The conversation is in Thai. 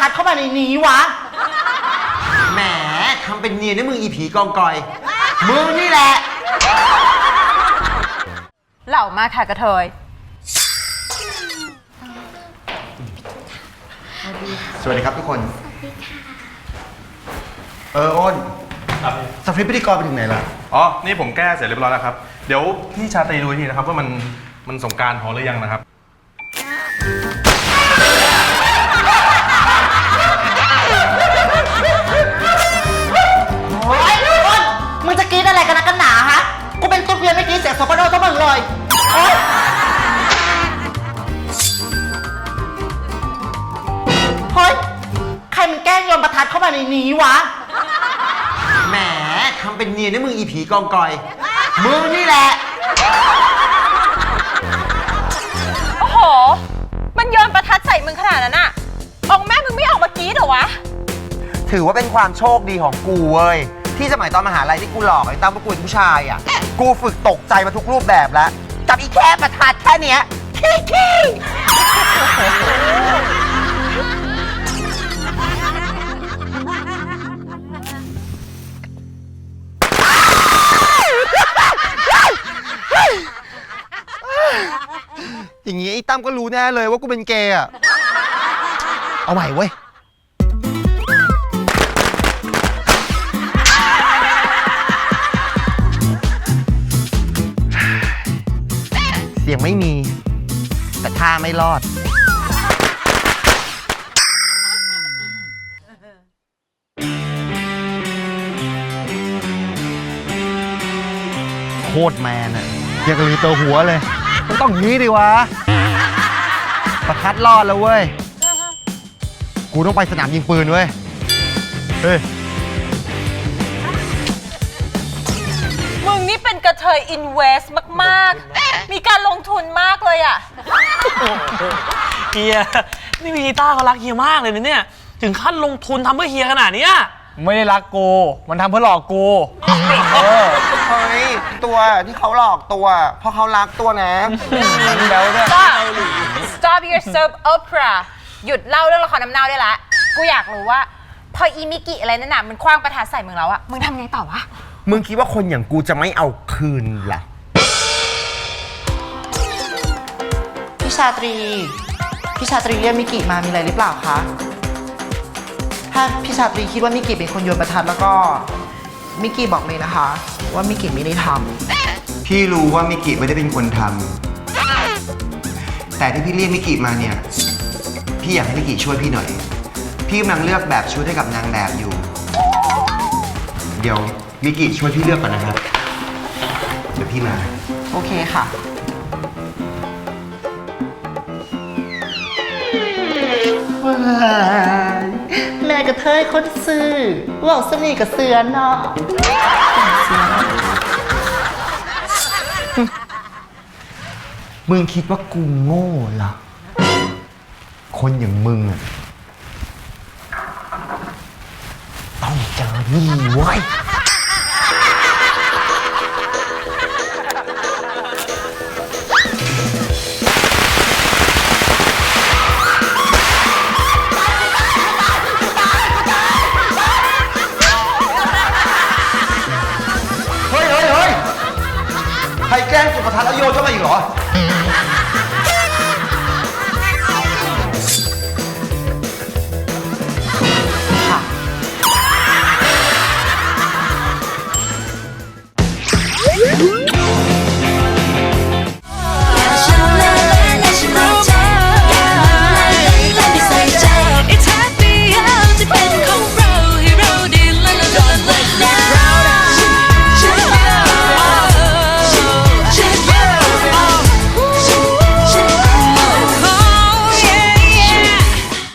ทัดเข้ามาในนี้วะ แหมทำเป็นเนียนนะมึงอีผีกองกอย มึงนี่แหละ เหล่ามากค่ะกระเทย สวัสดีครับทุกคน เอออ้นครับสคริปต์พิธีกรไปถึงไหนล่ะ อ๋อ นี่ผมแก้เสร็จเรียบร้อยแล้วครับ เดี๋ยวพี่ชาตรีดูอีกทีนะครับว่ามันมันสงกรารพอหรือยังนะครับ ในนี้วะ แหมทำเป็นเนียนนะมึงอีผีกองกอย มึงนี่แหละ โอ้โห มันโยนประทัดใส่มึงขนาดนั้นอะองค์แม่มึงไม่ออกมากรีดเหรอวะ ถือว่าเป็นความโชคดีของกูเว้ย ที่สมัยตอนมหาลัยที่กูหลอกไอ้ตั้มประกวดผู้ชายอะ กูฝึกตกใจมาทุกรูปแบบแล้ว กับอีแค่ประทัดแค่เนี้ยขี้ขี้ อย่างงี้ไอ้ตั้มก็รู้แน่เลยว่ากูเป็นเกย์อะเอาใหม่เว้ย เสียงไม่มี แต่ท่าไม่รอด โคตรแมนอะอยากกระลือตัวหัวเลย มันต้องอย่างนี้ดิวะ ประทัดรอดแล้วเว้ย กูต้องไปสนามยิงปืนเว้ย เฮ้ย มึงนี่เป็นกระเทยอินเวสมาก ๆ มีการลงทุนมากเลยอะเฮียนี่มีกีตาร์เขารักเฮียมากเลยนะเนี่ย ถึงขั้นลงทุนทำเพื่อเฮียขนาดเนี้ย ไม่ได้รักกู มันทำเพื่อหลอกกู เออ เฮ้ยตัวที่เขาหลอกตัว เพราะเขารักตัวนะแล้วเนี่ย Stop Stop your soap opera หยุดเล่าเรื่องละครน้ำเน่าได้ละ กูอยากรู้ว่า พออีมิกิอะไรนั่นน่ะมันคว้างประทัดใส่มึงแล้วอะมึงทำไงต่อวะ มึงคิดว่าคนอย่างกูจะไม่เอาคืนล่ะพี่ชาตรี พี่ชาตรีเรียกมิกิมามีอะไรหรือเปล่าคะ ถ้าพี่ชาตรีคิดว่ามิกิเป็นคนโยนประทัดแล้วก็ มิกิบอกเลยนะคะ ว่ามิกิไม่ได้ทพี่รู้ว่ามิกิไม่ได้เป็นคนทำแต่ที่พี่เรียกมิกิมาเนี่ย พี่อยากให้มิกิช่วยพี่หน่อย พี่กำลังเลือกแบบชุดให้กับนางแบบอยู่ เดี๋ยวมิกิช่วยพี่เลือกก่อนนะครับ เดี๋ยวพี่มาำโอเคค่ะ แม่กระเทยคนซื้อว่าสนีกับเสือเนาะมึงคิดว่ากูโง่เหรอ คนอย่างมึงอะต้องเจอนี่ไว้ย ทัดแล้วโยนเข้ามาอีกเหรอ